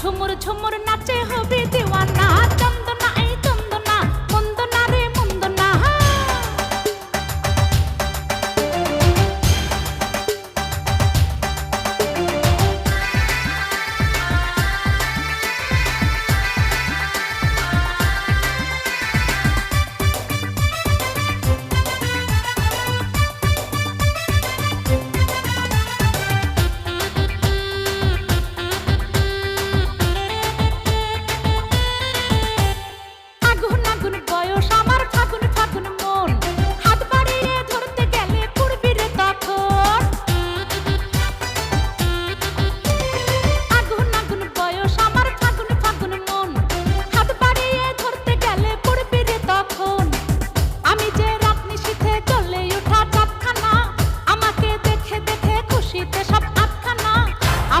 ঝুমুর ঝুমুর নাচে হবে দেওয়ানা